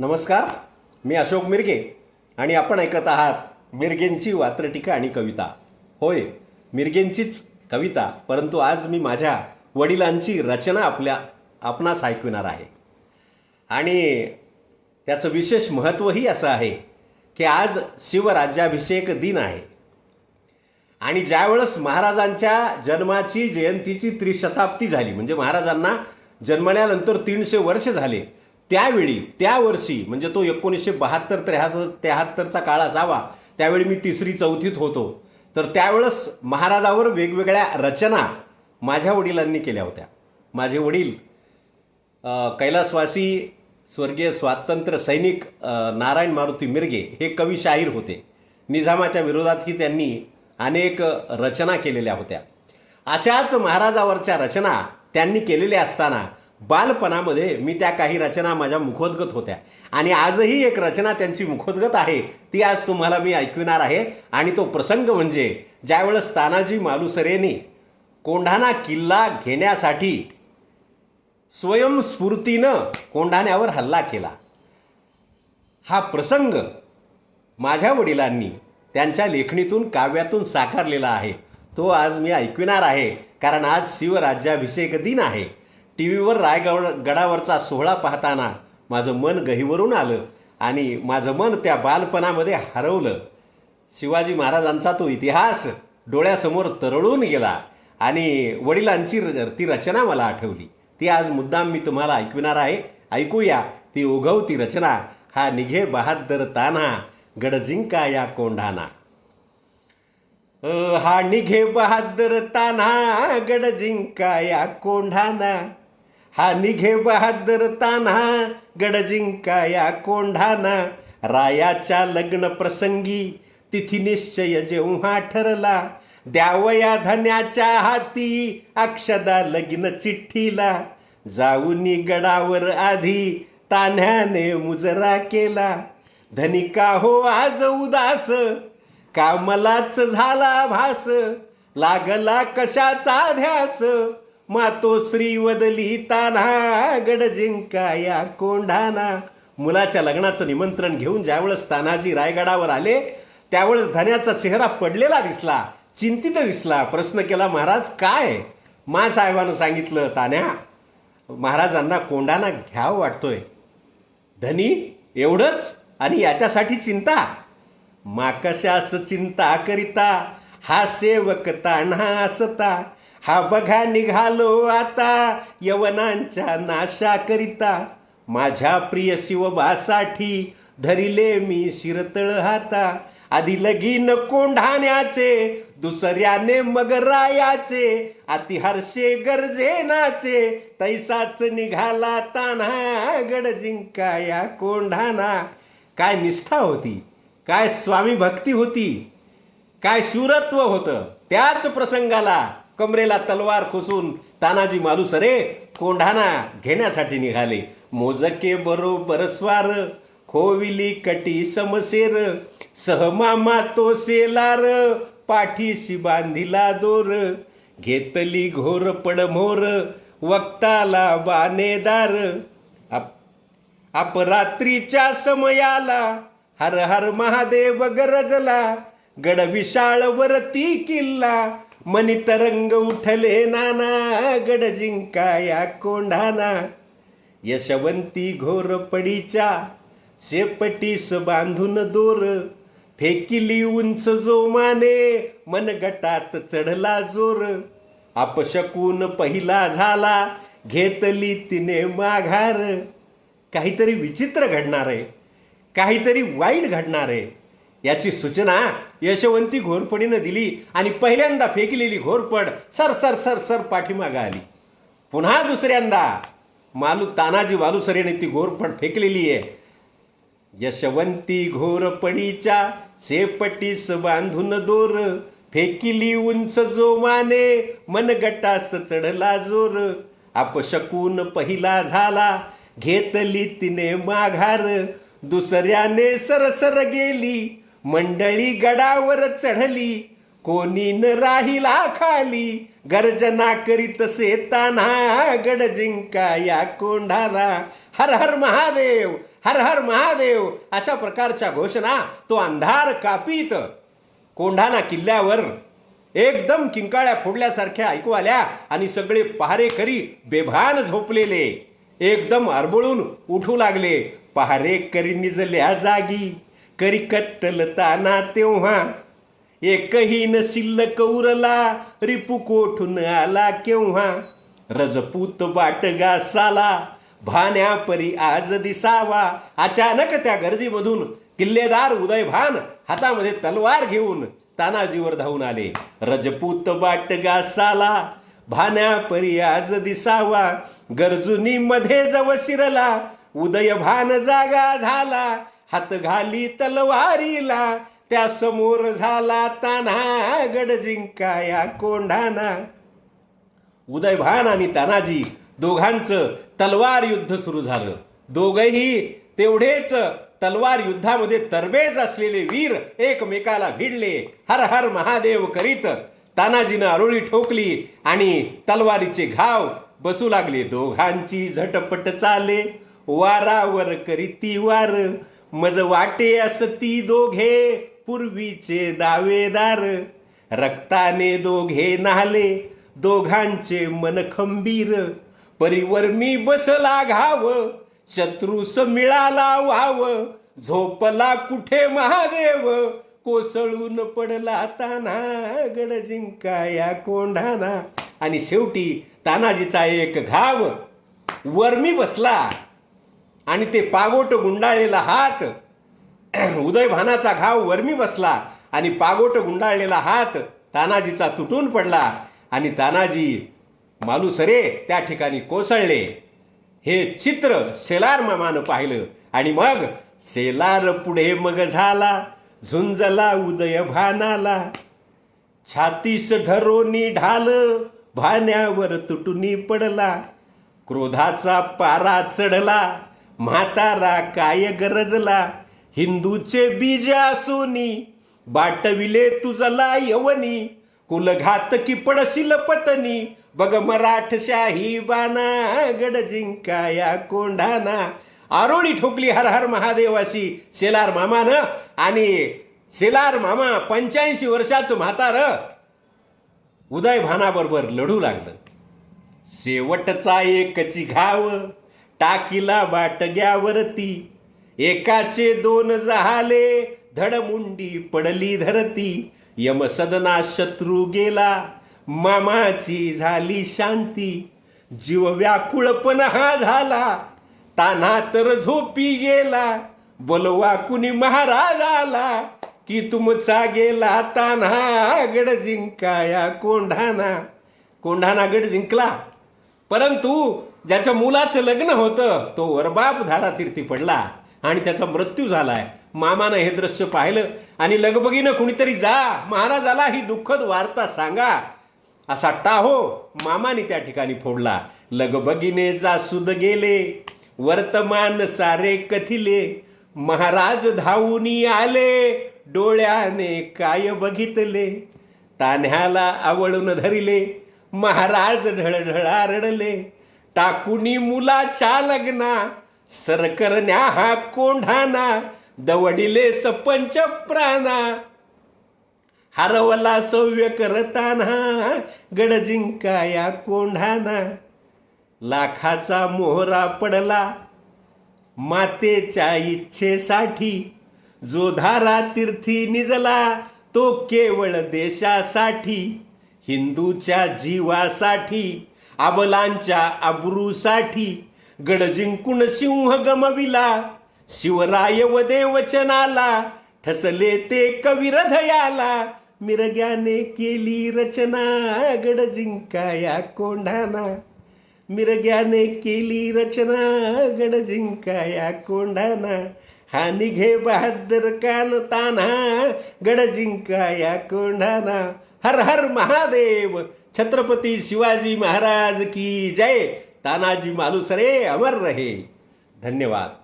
नमस्कार मी अशोक मिरगे आणि आपण ऐकत आहात मिरगेंची वात्रटिका आणि कविता. होय मिरगेंचीच कविता परंतु आज मी माझ्या वडिलांची रचना आपल्या आपणास ऐकविणार आहे. आणि त्याचं विशेष महत्त्वही असं आहे की आज शिवराज्याभिषेक दिन आहे. आणि ज्यावेळेस महाराजांच्या जन्माची जयंतीची त्रिशताब्दी झाली म्हणजे महाराजांना जन्मल्यानंतर तीनशे वर्ष झाले त्यावेळी त्या वर्षी म्हणजे तो एकोणीसशे बहात्तर त्र्याहत्तर त्र्याहत्तरचा काळ असावा त्यावेळी मी तिसरी चौथीत होतो. तर त्यावेळेस महाराजावर वेगवेगळ्या रचना माझ्या वडिलांनी केल्या होत्या. माझे वडील कैलासवासी स्वर्गीय स्वातंत्र्य सैनिक नारायण मारुती मिरगे हे कवी शाहीर होते. निझामाच्या विरोधातही त्यांनी अनेक रचना केलेल्या होत्या. अशाच महाराजावरच्या रचना त्यांनी केलेल्या असताना बालपणामध्ये मी त्या काही रचना माझ्या मुखोद्गत होत्या. आणि आजही एक रचना त्यांची मुखोद्गत आहे ती आज तुम्हाला मी ऐकविणार आहे. आणि तो प्रसंग म्हणजे ज्यावेळेस तानाजी मालुसरेने कोंढाणा किल्ला घेण्यासाठी स्वयंस्फूर्तीनं कोंढाण्यावर हल्ला केला. हा प्रसंग माझ्या वडिलांनी त्यांच्या लेखणीतून काव्यातून साकारलेला आहे. तो आज मी ऐकविणार आहे कारण आज शिवराज्याभिषेक दिन आहे. टी व्हीवर रायगड गडावरचा सोहळा पाहताना माझं मन गहीवरून आलं आणि माझं मन त्या बालपणामध्ये हरवलं. शिवाजी महाराजांचा तो इतिहास डोळ्यासमोर तरळून गेला आणि वडिलांची र- ती रचना मला आठवली. ती आज मुद्दाम मी तुम्हाला ऐकविणार आहे. ऐकूया ती ओघवती रचना. हा निघे बहादर ताना गडजिंका या कोंढाना. हा निघे बहादर ताना गडजिंका या कोंढाना. हा निघे बहादर तान्हा गडजिंका या कोंढाना. रायाच्या लग्न प्रसंगी तिथी निश्चय जेव्हा ठरला द्यावया धन्याच्या हाती अक्षदा लगीन चिठ्ठीला. जाऊनी गडावर आधी तान्ह्याने मुजरा केला. धनिका हो आज उदास? का मलाच झाला भास. लागला कशाचा ध्यास? मातो श्रीवद वदली ताना गड जिंका या कोंढाना. मुलाच्या लग्नाचं निमंत्रण घेऊन ज्यावेळेस तानाजी रायगडावर आले त्यावेळेस धन्याचा चेहरा पडलेला दिसला चिंतित दिसला. प्रश्न केला महाराज काय? मा साहेबानं सांगितलं तान्या महाराजांना कोंडाना घ्यावं वाटतोय. धनी एवढंच? आणि याच्यासाठी चिंता? मा कशास चिंता करिता हा सेवक तान्हा असता हा बघा निघालो आता यवनांच्या नाशाकरिता. माझ्या प्रिय शिवबासाठी धरिले मी शिरतळ हाता. आधी लगीन कोंढाण्याचे दुसऱ्याने मग रायाचे. अतिहर्षे गरजेनाचे तैसाच निघाला तान्हा गड जिंका या कोंढाणा. काय निष्ठा होती काय स्वामी भक्ती होती काय शूरत्व होतं त्याच प्रसंगाला कमरेला तलवार खुसून तानाजी मालुसरे कोंढाणा घेण्यासाठी निघाले. मोजके बरोबर स्वार खोविली कटी समसेर सहमामा तो सेलार पाठीशी बांधिला दोर घेतली घोर पडमोर वक्ताला बानेदार अपरात्रीच्या समयाला हर हर महादेव गरजला गड विशाळ वरती किल्ला मनी तरंग उठले नाना गड जिंका या कोंढाना. यशवंती घोर पडीच्या शेपटीस बांधून दोर फेकिली उंच जोमाने मनगटात चढला जोर. अपशकून पहिला झाला घेतली तिने माघार. काहीतरी विचित्र घडणार आहे काहीतरी वाईट घडणार आहे. याची सूचना यशवंती घोरपडीनं दिली आणि पहिल्यांदा फेकलेली घोरपड सर सर सर सर पाठीमागं आली. पुन्हा दुसऱ्यांदा मालू तानाजी वालुसरेने ती घोरपड फेकलेली आहे. यशवंती घोरपडीच्या शेपटीस बांधून दोर फेकिली उंच जोमाने मनगटास चढला जोर. अपशकून पहिला झाला घेतली तिने माघार. दुसऱ्याने सरसर गेली मंडळी गडावर चढली कोणी न राहिला खाली गर्जना करीत सेताना गड जिंका या कोंढारा हर हर महादेव हर हर महादेव अशा प्रकारच्या घोषणा तो अंधार कापीत. कोंढाणा किल्ल्यावर एकदम किंकाळ्या फोडल्यासारख्या ऐकू आल्या आणि सगळे पहारेकरी बेभान झोपलेले. एकदम आरबळून उठू लागले पहारेकरी निजल्या जागी. करी कत्तलताना तेव्हा. एकही न शिल्लक उरला रिपू कोठून आला केव्हा? रजपूत बाटगा साला भान्यापरी आज दिसावा. अचानक त्या गर्दीमधून किल्लेदार उदयभान हातामध्ये तलवार घेऊन तानाजीवर धावून आले. रजपूत बाटगा साला भान्यापरी आज दिसावा. गरजुनी मध्ये जव शिरला उदयभान जागा झाला. हात घाली तलवारीला त्या समोर झाला तान्हा गड जिंकाया कोंढाना. उदयभान आणि तानाजी दोघांचं तलवार युद्ध सुरू झालं. दोघही तेवढेच तलवार युद्धामध्ये तरबेज असलेले वीर एकमेकाला भिडले. हर हर महादेव करीत तानाजीनं आरोळी ठोकली आणि तलवारीचे घाव बसू लागले. दोघांची झटपट चाले वारावर करीती वार. मज वाटे असती दोघे पूर्वीचे दावेदार. रक्ताने दोघे नाले दोघांचे मन खंबीर. परिवर मी बसला घाव शत्रूस मिळाला वाव. झोपला कुठे महादेव कोसळून पडला ताना गड जिंकाया कोंढाना. आणि शेवटी तानाजीचा एक घाव. वर्मी बसला. आणि ते पागोट गुंडाळलेला हात. उदयभानाचा घाव वर्मी बसला आणि पागोट गुंडाळलेला हात तानाजीचा तुटून पडला आणि तानाजी मालुसरे त्या ठिकाणी कोसळले. हे चित्र शेलार मामानं पाहिलं आणि मग शेलार पुढे मग झाला झुंजला उदय भानाला. छातीस धरोनी ढाल भाण्यावर तुटुनी पडला. क्रोधाचा पारा चढला. म्हातारा काय गरजला? हिंदूचे बीज असोनी बाटविले तुझला यवनी कुलघात की पडशील पतनी बघ मराठशाही बाना गड जिंकाया कोंढाना आरोळी ठोकली हर हर महादेवाशी शेलार मामानं आणि शेलार मामा पंच्याऐंशी वर्षाचं म्हातार. उदय भानाबरोबर लढू लागलं. शेवटचा एकची घाव टाकीला बाटग्यावरती एकाचे दोन जहाले धडमुंडी पडली धरती. यमसदना शत्रू गेला मामाची झाली शांती. जीव व्याकुळ पण हा झाला तान्हा तर झोपी गेला. बोलवा कुणी महाराज आला की तुमचा गेला तान्हा गड जिंकाया कोंढाना कोंढाना गड जिंकला परंतु ज्याच्या मुलाचं लग्न होतं तो वरबाप धारातीर्थी पडला आणि त्याचा मृत्यू झालाय. मामानं हे दृश्य पाहिलं आणि लगबगीनं कुणीतरी जा महाराजाला ही दुःखद वार्ता सांगा. असा टाहो मामाने त्या ठिकाणी फोडला. लगबगीने जासूद गेले वर्तमान सारे कथिले. महाराज धावूनी आले डोळ्याने काय बघितले? तान्ह्याला आवळून धरिले महाराज ढळढळा रडले. टाकुनी मुलाच्या लग्ना सरकरण्या हा कोंढाना दवडिले सपंच प्राणा. हरवला सव्य करताना गड जिंकाया कोंढाना. लाखाचा मोहरा पडला मातेच्या इच्छेसाठी जो धारा तीर्थी निजला तो केवळ देशासाठी हिंदूच्या जीवासाठी अबलांच्या अब्रूसाठी गड जिंकून सिंह गमविला शिवराय वदे वचनाला ठसले ते कविरधयाला मिरग्याने केली रचना गड जिंकाया कोंढाना. मिरग्याने केली रचना गड जिंकाया कोंढाना. हा निघे बहादर कान ताना गड जिंकाया कोंढाना. हर हर महादेव छत्रपती शिवाजी महाराज की जय तानाजी मालुसरे अमर रहे. धन्यवाद.